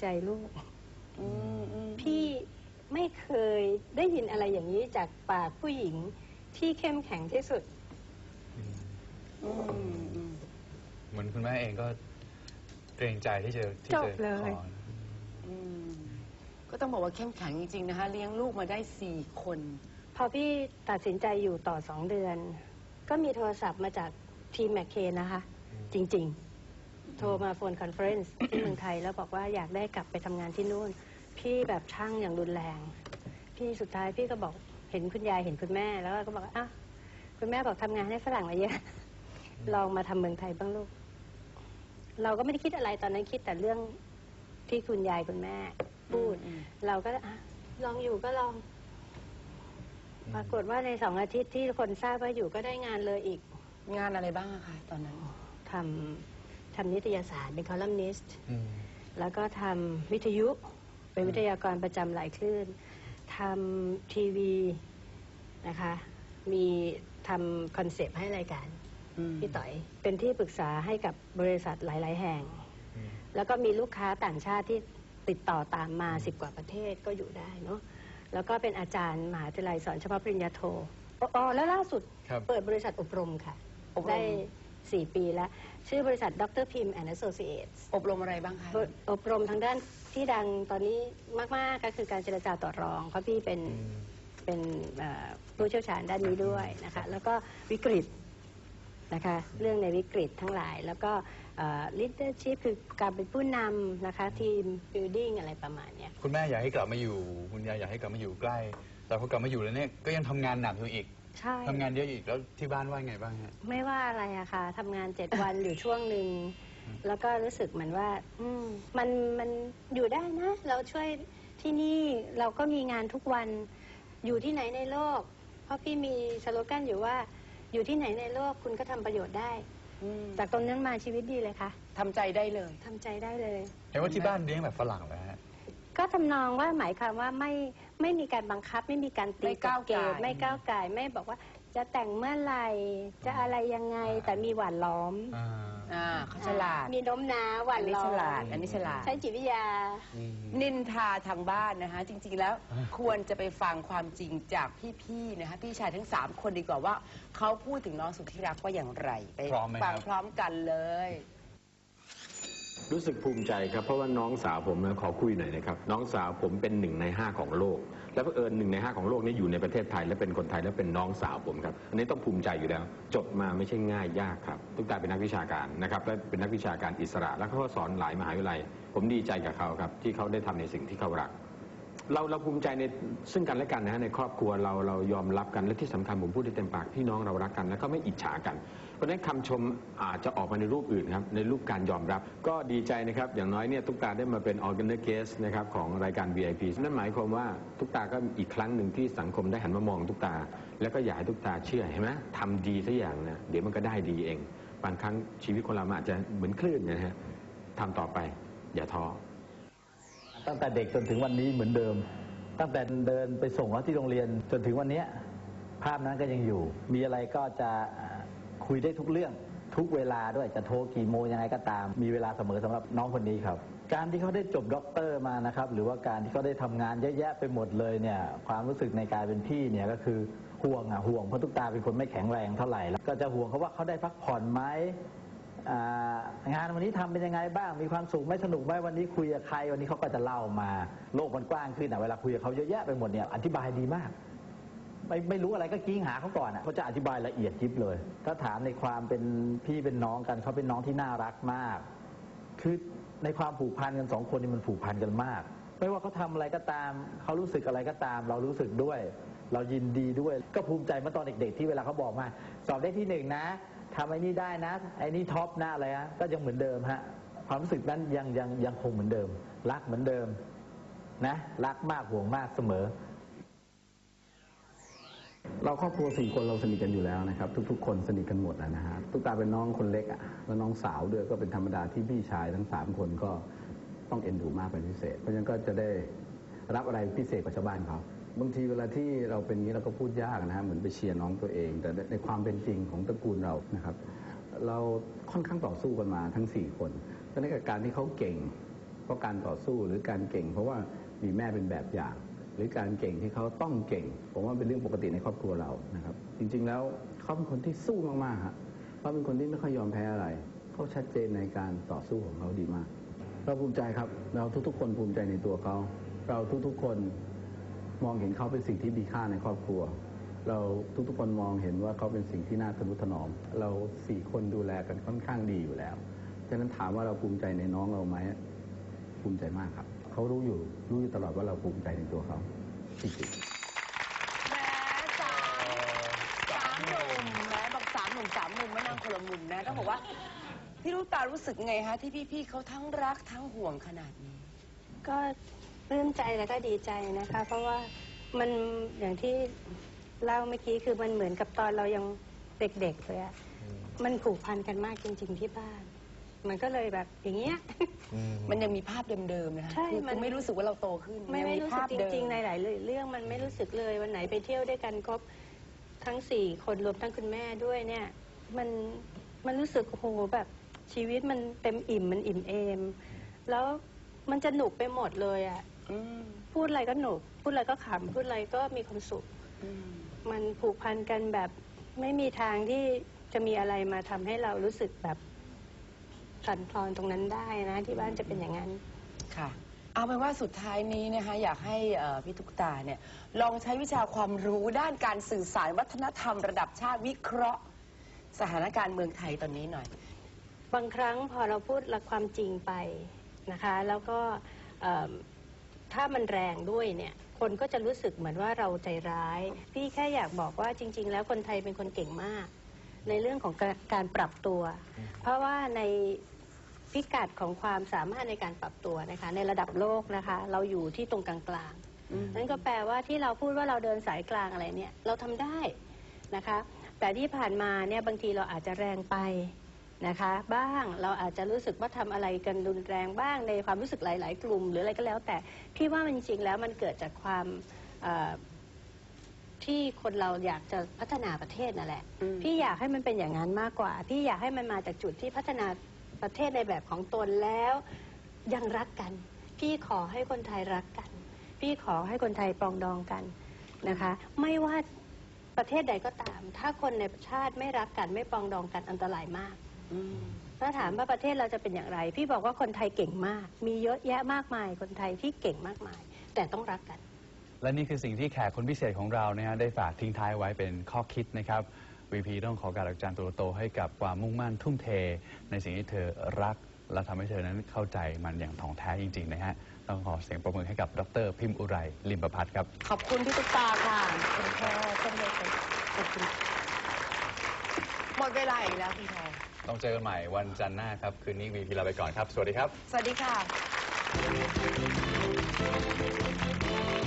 ใจลูก อืมอืมพี่ไม่เคยได้ยินอะไรอย่างนี้จากปากผู้หญิงที่เข้มแข็งที่สุด อืมอืมอืมเหมือนคุณแม่เองก็เกรงใจที่จะที่จจะบเลย ขออืมก็ต้องบอกว่าเข้มแข็งจริงๆนะคะ เลี้ยงลูกมาได้สี่คน พอพี่ตัดสินใจอยู่ต่อสองเดือน ก็มีโทรศัพท์มาจากทีมแมคเคนนะคะ จริงๆ โทรมาโฟนคอนเฟอเรนซ์ที่เมืองไทยแล้วบอกว่าอยากได้กลับไปทำงานที่นู่น พี่แบบช่างอย่างรุนแรง พี่สุดท้ายพี่ก็บอกเห็นคุณยายเห็นคุณแม่แล้วก็บอกว่าอะคุณแม่บอกทำงานให้ฝรั่งมาเยอะ ลองมาทำเมืองไทยบ้างลูก เราก็ไม่ได้คิดอะไรตอนนั้นคิดแต่เรื่องที่คุณยายคุณแม่พูด อืม เราก็อะลองอยู่ก็ลอง ปรากฏว่าในสองอาทิตย์ที่คนทราบว่าอยู่ก็ได้งานเลยอีกงานอะไรบ้างอะคะตอนนั้น ทำ ทำนิตยสารเป็นคอลัมนิสต์ อืม แล้วก็ทำวิทยุเป็นวิทยากรประจำหลายคลื่นทำทีวีนะคะ มีทำคอนเซปต์ให้รายการอืมพี่ต่อย เป็นที่ปรึกษาให้กับบริษัทหลาย ๆ แห่ง อืม แล้วก็มีลูกค้าต่างชาติที่ติดต่อตามมาสิบกว่าประเทศก็อยู่ได้เนาะแล้วก็เป็นอาจารย์มหาวิทยาลัยสอนเฉพาะปริญญาโทอ๋ออ๋อแล้วล่าสุดครับ เปิดบริษัทอบรมค่ะ อบรม ได้ สี่ปีแล้ว ชื่อบริษัทดรพิม and Associates อบรมอะไรบ้างคะอบรมทางด้านที่ดังตอนนี้มาก ๆ ก็คือการเจรจาต่อรอง เพราะพี่เป็นอืมเป็นเอ่อผู้เชี่ยวชาญด้านนี้ด้วยนะคะ แล้วก็วิกฤตนะคะเรื่องในวิกฤตทั้งหลาย แล้วก็เอ่อ leadership คือการเป็นผู้นำนะคะทีม building อะไรประมาณเนี้ยคุณแม่อยากให้กลับมาอยู่ คุณยายอยากให้กลับมาอยู่ใกล้ แต่พอกลับมาอยู่แล้วเนี่ยก็ยังทำงานหนักอยู่อีก ใช่ ทำงานเยอะอีกแล้วที่บ้านว่าไงบ้างฮะ ไม่ว่าอะไรอะค่ะทำงานเจ็ดวันอยู่ช่วงหนึ่ง แล้วก็รู้สึกเหมือนว่า อืมมันมันอยู่ได้นะ เราช่วยที่นี่เราก็มีงานทุกวัน อยู่ที่ไหนในโลก เพราะพี่มีสโลแกนอยู่ว่า อยู่ที่ไหนในโลกคุณก็ทำประโยชน์ได้ อืมจากตรงนั้นมาชีวิตดีเลยค่ะทำใจได้เลย ทำใจได้เลยเห็นว่าที่บ้านเลี้ยงแบบฝรั่งแล้วฮะ ก็ทำนองว่าหมายความว่าไม่ไม่มีการบังคับ ไม่มีการตีไม่ก้าวเกก่ายณฑ์ไม่ก้าวไก่ายไม่บอกว่าจะแต่งเมื่อไหร่จะอะไรยังไงแต่มีหวานล้อมอ่าอ่าเขาฉลาด มีโน้มน้าวหวาอันนนี้ล้อฉมลาด อันนี้ฉลาด ใช้จิตวิทยาอืมนินทาทางบ้านนะคะ จริง ๆ แล้วอ่า ควรจะไปฟังความจริงจากพี่ๆนะคะพี่ชายทั้ง 3 คนดีกว่าว่า เขาพูดถึงน้องสุดที่รักว่าอย่างไรไปพร้อมไหมฟัคงรับพร้อมกันเลย รู้สึกภูมิใจครับเพราะว่าน้องสาวผมนะขอคุยหน่อยนะครับน้องสาวผมเป็นหนึ่งในห้าของโลก และเผอิญหนึ่งในห้าของโลกนี้อยู่ในประเทศไทย และเป็นคนไทยและเป็นน้องสาวผมครับอันนี้ต้องภูมิใจอยู่แล้ว จบมาไม่ใช่ง่ายยากครับทุกตาเป็นนักวิชาการนะครับและเป็นนักวิชาการอิสระ และเขาก็สอนหลายมหาวิทยาลัย ผมดีใจกับเขาครับที่เขาได้ทำในสิ่งที่เขารักเราเราภูมิใจในซึ่งกันและกันนะฮะในครอบครัวเราเรายอมรับกันและที่สำคัญผมพูดได้เต็มปากพี่น้องเรารักกัน แล้วก็ไม่อิจฉากัน เพราะฉะนั้นคำชมอาจจะออกมาในรูปอื่นครับ ในรูปการยอมรับ ก็ดีใจนะครับ อย่างน้อยเนี่ยทุกตาได้มาเป็น o r g a n i c case นะครับของรายการ VIP นั่นหมายความว่าทุกตาก็อีกครั้งหนึ่งที่สังคมได้หันมามองทุกตา แล้วก็อยากให้ทุกตาเชื่อเห็นไหมทำดีสักอย่างนะเดี๋ยวมันก็ได้ดีเอง บางครั้งชีวิตคนเรามันอาจจะเหมือนคลื่นนะฮะทำต่อไป อย่าท้อตั้งแต่เด็กจนถึงวันนี้เหมือนเดิม ตั้งแต่เดินไปส่งเขาที่โรงเรียนจนถึงวันเนี้ยภาพนั้นก็ยังอยู่ มีอะไรก็จะ คุยได้ทุกเรื่องทุกเวลาด้วยจะโทรกี่โมงยังไงก็ตาม มีเวลาเสมอสำหรับน้องคนนี้ครับ การที่เขาได้จบด็อกเตอร์มานะครับ หรือว่าการที่เขาได้ทำงานเยอะแยะไปหมดเลยเนี่ย ความรู้สึกในการเป็นพี่เนี่ยก็คือห่วงอะห่วงเพราะทุกตาเป็นคนไม่แข็งแรงเท่าไหร่แล้วก็จะห่วงเขาว่าเขาได้พักผ่อนไหมงานวันนี้ทำเป็นยังไงบ้าง มีความสุขไหม่สนุกไหมวันนี้คุยกับใครวันนี้เขาก็จะเล่ามา โลกมันกว้างขึ้นอะเวลาคุยกับเขาเยอะแยะไปหมดเนี่ยอธิบายดีมาก ไม่ไม่รู้อะไรก็กิ้งหาเขาก่อนอะเขาจะอธิบายละเอียดยิบเลย ถ้าถามในความเป็นพี่เป็นน้องกันเขาเป็นน้องที่น่ารักมาก คือในความผูกพันกันสองคนนี่มันผูกพันกันมาก ไม่ว่าเขาทำอะไรก็ตามเขารู้สึกอะไรก็ตาม เรารู้สึกด้วย เรายินดีด้วย ก็ภูมิใจเมื่อตอนเด็ก ๆ ที่เวลาเขาบอกมา สอบได้ที่หนึ่งนะทำไอ้นี่ได้นะไอ้นี่ท็อปหนะอะไรนะก็ยังเหมือนเดิมฮะความรู้สึกนั้นยังยังยังคงเหมือนเดิม รักเหมือนเดิมนะรักมากห่วงมากเสมอ เราครอบครัวสี่คนเราสนิทกันอยู่แล้วนะครับ ทุก ๆ คนสนิทกันหมดนะฮะตุ๊กตาเป็นน้องคนเล็กอะแล้วน้องสาวด้วยก็เป็นธรรมดาที่พี่ชายทั้งสามคนก็ต้องเอ็นดูมากเป็นพิเศษ เพราะฉะนั้นก็จะได้รับอะไรพิเศษกว่าชาวบ้านเขาบางทีเวลาที่เราเป็นงนี้เราก็พูดยากนะฮะเหมือนไปเชียร์น้องตัวเอง แต่ในความเป็นจริงของตระกูลเรานะครับ เราค่อนข้างต่อสู้กันมาทั้งสี่คนเพราะนั้นการที่เขาเก่งราะการต่อสู้หรือการเก่ง เพราะว่ามีแม่เป็นแบบอย่าง รือการเก่งที่เขาต้องเก่ง ผมว่าเป็นเรื่องปกติในครอบครัวเรานะครับ จริง ๆ แล้วเขาเป็นคนที่สู้มากๆฮะเขาเป็นคนที่ไม่ค่อยยอมแพ้อะไรเขาชัดเจนในการต่อสู้ของเขาดีมาก เราภูมิใจครับ เราทุกๆ คนภูมิใจในตัวเขา เราทุกๆ คนมองเห็นเขาเป็นสิ่งที่มีค่าในครอบครัว เราทุกๆ คนมองเห็นว่าเขาเป็นสิ่งที่น่าทนุถนอม เราสี่คนดูแลกันค่อนข้างดีอยู่แล้ว ฉะนั้นถามว่าเราภูมิใจในน้องเราไหมภูมิใจมากครับ เขารู้อยู่ รู้อยู่ตลอดว่าเราภูมิใจในตัวเขาจริงๆ แหม้สามสามหนุ่มแหม้บอกสามหนุ่มสามมุมไม่นั่งคนละมุมนะต้องบอกว่า พี่ลูกตารู้สึกไงฮะที่พี่ๆเขาทั้งรักทั้งห่วงขนาดนี้ ก็ปลื้มใจแล้วก็ดีใจนะคะ เพราะว่ามันอย่างที่เล่าเมื่อกี้คือมันเหมือนกับตอนเรายังเด็กๆเลยอะมันผูกพันกันมากจริง ๆ ที่บ้าน มันก็เลยแบบอย่างเงี้ยมันยังมีภาพเดิมๆนะคะใช่คือมัน คือไม่รู้สึกว่าเราโตขึ้นไม่ยังไม่รู้สึกภาพจเดิมริง ๆ ในหลายเรื่องมันไม่รู้สึกเลยวันไหนไปเที่ยวด้วยกันครบทั้งสี่คนรวมทั้งคุณแม่ด้วยเนี่ย มันมันรู้สึกโอ้โหแบบชีวิตมันเต็มอิ่มมันอิ่มเอม แล้วมันจะหนุกไปหมดเลยอะอืมพูดอะไรก็หนุก พูดอะไรก็ขำพูดอะไรก็มีความสุข อืม มันผูกพันกันแบบไม่มีทางที่จะมีอะไรมาทำให้เรารู้สึกแบบ สั่นคลอนตรงนั้นได้นะ ที่บ้านจะเป็นอย่างนั้น ค่ะ เอาเป็นว่าสุดท้ายนี้นะคะอยากให้เอ่อพี่ตุ๊กตาเนี่ยลองใช้วิชาความรู้ด้านการสื่อสารวัฒนธรรมระดับชาติวิเคราะห์ สถานการณ์เมืองไทยตอนนี้หน่อย บางครั้งพอเราพูดหลักความจริงไปนะคะ แล้วก็เอิ่มถ้ามันแรงด้วยเนี่ย คนก็จะรู้สึกเหมือนว่าเราใจร้าย พี่แค่อยากบอกว่าจริง ๆ แล้วคนไทยเป็นคนเก่งมาก ในเรื่องของการการปรับตัว เพราะว่าใน พิกัดของความสามารถในการปรับตัวนะคะ ในระดับโลกนะคะ เราอยู่ที่ตรงกลางๆนั่นก็แปลว่าที่เราพูดว่าเราเดินสายกลางอะไรเนี่ยเราทำได้นะคะ แต่ที่ผ่านมาเนี่ยบางทีเราอาจจะแรงไปนะคะ บ้างเราอาจจะรู้สึกว่าทำอะไรกันรุนแรงบ้างในความรู้สึกหลาย ๆ กลุ่ม หรืออะไรก็แล้ว แต่พี่ว่ามันจริงๆแล้วมันเกิดจากความเอ่อที่คนเราอยากจะพัฒนาประเทศนั่นแหละอืมพี่อยากให้มันเป็นอย่างนั้นมากกว่า พี่อยากให้มันมาจากจุดที่พัฒนา ประเทศในแบบของตนแล้ว ยังรักกัน พี่ขอให้คนไทยรักกัน พี่ขอให้คนไทยปรองดองกันนะคะ ไม่ว่าประเทศใดก็ตาม ถ้าคนในชาติไม่รักกันไม่ปรองดองกันอันตรายมากมถ้าถามว่าประเทศเราจะเป็นอย่างไร พี่บอกว่าคนไทยเก่งมาก มีเยอะแยะมากมาย คนไทยที่เก่งมากมาย แต่ต้องรักกัน และนี่คือสิ่งที่แขกคนพิเศษของเรานะฮะได้ฝากทิ้งท้ายไว้เป็นข้อคิดนะครับ VP ต้องขอการอาจารย์ตัวโตให้กับความมุ่งมั่นทุ่มเท ในสิ่งที่เธอรัก และทำให้เธอนั้นเข้าใจมันอย่างถ่องแท้จริง ๆ นะฮะ ต้องขอเสียงประมือให้กับดรพิมพ์อุไรลิมประพัฒน์ครับ ขอบคุณพี่ตุ๊กตาค่ะขอบคุณค่ะเช่นเดียวกันขอบคุณหมดเวลาอีกแล้วคุณแพรต้องเจอกันใหม่วันจันทร์หน้าครับ คืนนี้ VP ลาไปก่อนครับ สวัสดีครับ สวัสดีค่ะ